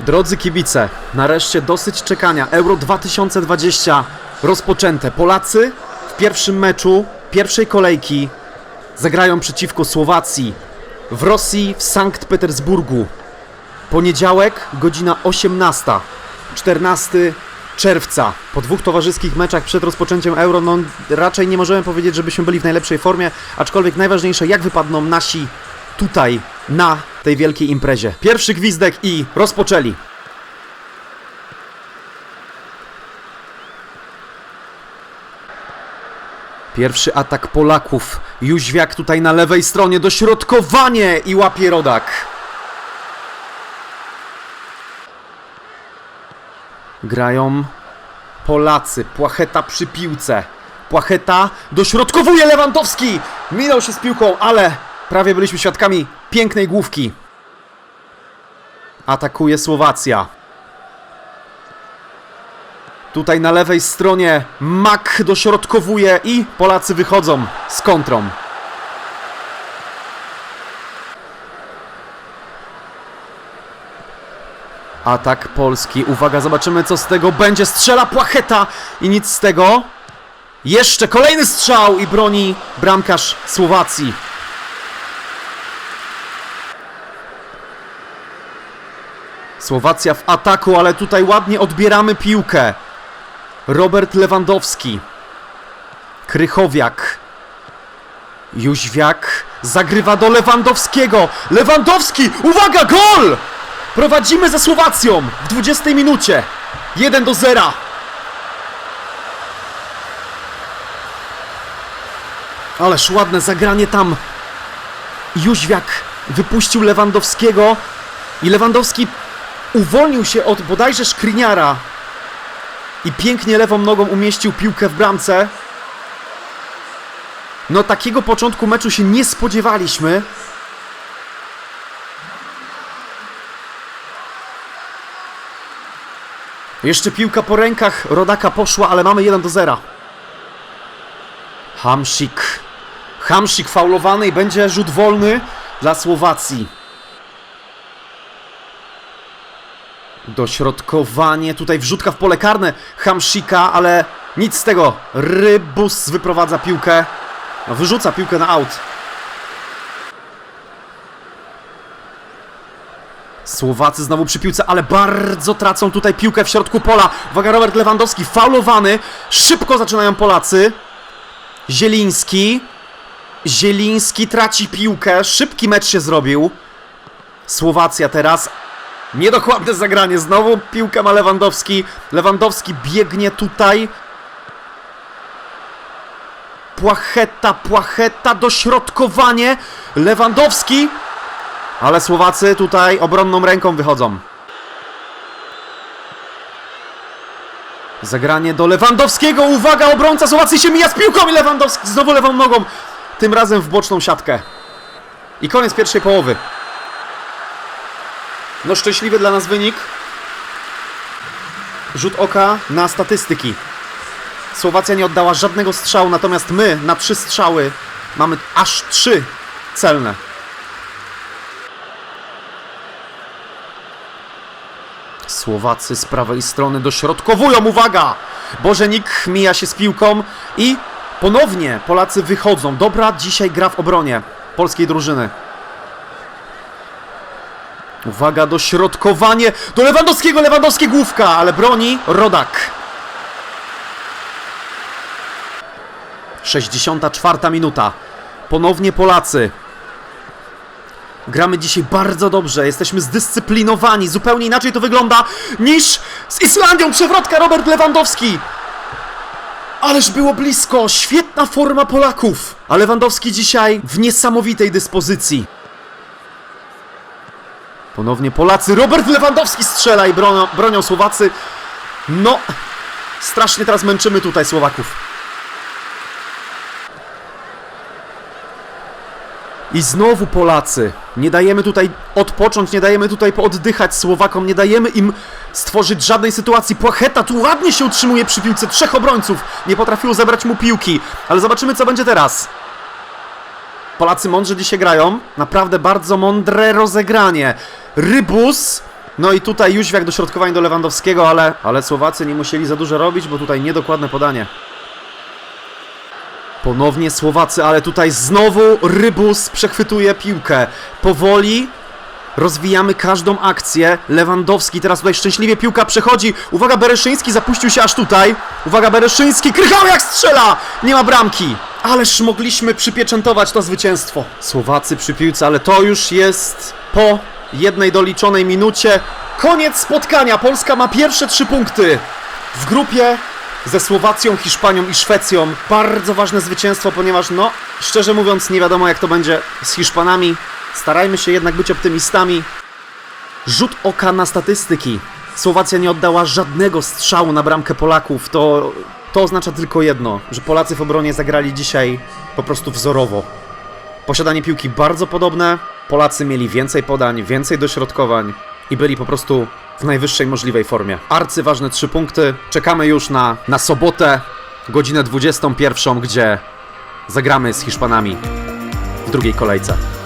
Drodzy kibice, nareszcie dosyć czekania. Euro 2020 rozpoczęte. Polacy w pierwszym meczu pierwszej kolejki zagrają przeciwko Słowacji w Rosji w Sankt Petersburgu. Poniedziałek, godzina 18, 14 czerwca. Po dwóch towarzyskich meczach przed rozpoczęciem Euro, no raczej nie możemy powiedzieć, żebyśmy byli w najlepszej formie, aczkolwiek najważniejsze, jak wypadną nasi tutaj, na tej wielkiej imprezie. Pierwszy gwizdek i rozpoczęli. Pierwszy atak Polaków. Jóźwiak tutaj na lewej stronie, dośrodkowanie i łapie Rodak. Grają Polacy. Płacheta przy piłce. Płacheta dośrodkowuje Lewandowski. Minął się z piłką, ale prawie byliśmy świadkami pięknej główki. Atakuje Słowacja. Tutaj na lewej stronie Mak dośrodkowuje i Polacy wychodzą z kontrą. Atak Polski. Uwaga, zobaczymy co z tego będzie. Strzela Płacheta i nic z tego. Jeszcze kolejny strzał i broni bramkarz Słowacji. Słowacja w ataku, ale tutaj ładnie odbieramy piłkę. Robert Lewandowski. Krychowiak. Jóźwiak zagrywa do Lewandowskiego. Lewandowski! Uwaga, gol! Prowadzimy ze Słowacją w 20 minucie. 1 do 0. Ależ ładne zagranie tam. Jóźwiak wypuścił Lewandowskiego i Lewandowski uwolnił się od bodajże Szkriniara i pięknie lewą nogą umieścił piłkę w bramce. No takiego początku meczu się nie spodziewaliśmy. Jeszcze piłka po rękach Rodaka poszła, ale mamy 1 do 0. Hamsik. Hamsik faulowany i będzie rzut wolny dla Słowacji. Dośrodkowanie, tutaj wrzutka w pole karne Hamsika, ale nic z tego. Rybus wyprowadza piłkę. No, wyrzuca piłkę na aut. Słowacy znowu przy piłce, ale bardzo tracą tutaj piłkę w środku pola. Uwaga, Robert Lewandowski faulowany. Szybko zaczynają Polacy. Zieliński. Zieliński traci piłkę. Szybki mecz się zrobił. Słowacja teraz. Niedokładne zagranie. Znowu piłkę ma Lewandowski. Lewandowski biegnie tutaj. Płacheta, płacheta, dośrodkowanie. Lewandowski. Ale Słowacy tutaj obronną ręką wychodzą. Zagranie do Lewandowskiego. Uwaga, obrońca Słowacji się mija z piłką i Lewandowski znowu lewą nogą. Tym razem w boczną siatkę. I koniec pierwszej połowy. No szczęśliwy dla nas wynik. Rzut oka na statystyki. Słowacja nie oddała żadnego strzału, natomiast my na trzy strzały mamy aż trzy celne. Słowacy z prawej strony dośrodkowują, uwaga! Bożenik mija się z piłką i ponownie Polacy wychodzą. Dobra dzisiaj gra w obronie polskiej drużyny. Uwaga, dośrodkowanie do Lewandowskiego, Lewandowski główka, ale broni Rodak. 64 minuta. Ponownie Polacy. Gramy dzisiaj bardzo dobrze, jesteśmy zdyscyplinowani, zupełnie inaczej to wygląda niż z Islandią. Przewrotka Robert Lewandowski. Ależ było blisko, świetna forma Polaków. A Lewandowski dzisiaj w niesamowitej dyspozycji. Ponownie Polacy, Robert Lewandowski strzela i bronią, bronią Słowacy. No, strasznie teraz męczymy tutaj Słowaków. I znowu Polacy. Nie dajemy tutaj odpocząć, nie dajemy tutaj pooddychać Słowakom, nie dajemy im stworzyć żadnej sytuacji. Płacheta tu ładnie się utrzymuje przy piłce. Trzech obrońców nie potrafiło zebrać mu piłki. Ale zobaczymy, co będzie teraz. Polacy mądrze dzisiaj grają. Naprawdę bardzo mądre rozegranie. Rybus No i tutaj Jóźwiak dośrodkowanie do Lewandowskiego, ale, ale Słowacy nie musieli za dużo robić, bo tutaj niedokładne podanie. Ponownie Słowacy, ale tutaj znowu Rybus przechwytuje piłkę. Powoli rozwijamy każdą akcję. Lewandowski teraz tutaj szczęśliwie piłka przechodzi. Uwaga, Bereszyński zapuścił się aż tutaj. Uwaga, Bereszyński, Krychał jak strzela! Nie ma bramki. Ależ mogliśmy przypieczętować to zwycięstwo. Słowacy przy piłce, ale to już jest po jednej doliczonej minucie. Koniec spotkania. Polska ma pierwsze trzy punkty w grupie ze Słowacją, Hiszpanią i Szwecją. Bardzo ważne zwycięstwo, ponieważ no, szczerze mówiąc, nie wiadomo jak to będzie z Hiszpanami. Starajmy się jednak być optymistami. Rzut oka na statystyki. Słowacja nie oddała żadnego strzału na bramkę Polaków. To, to oznacza tylko jedno, że Polacy w obronie zagrali dzisiaj po prostu wzorowo. Posiadanie piłki bardzo podobne. Polacy mieli więcej podań, więcej dośrodkowań i byli po prostu w najwyższej możliwej formie. Arcyważne trzy punkty. Czekamy już na, na sobotę, godzinę 21, gdzie zagramy z Hiszpanami w drugiej kolejce.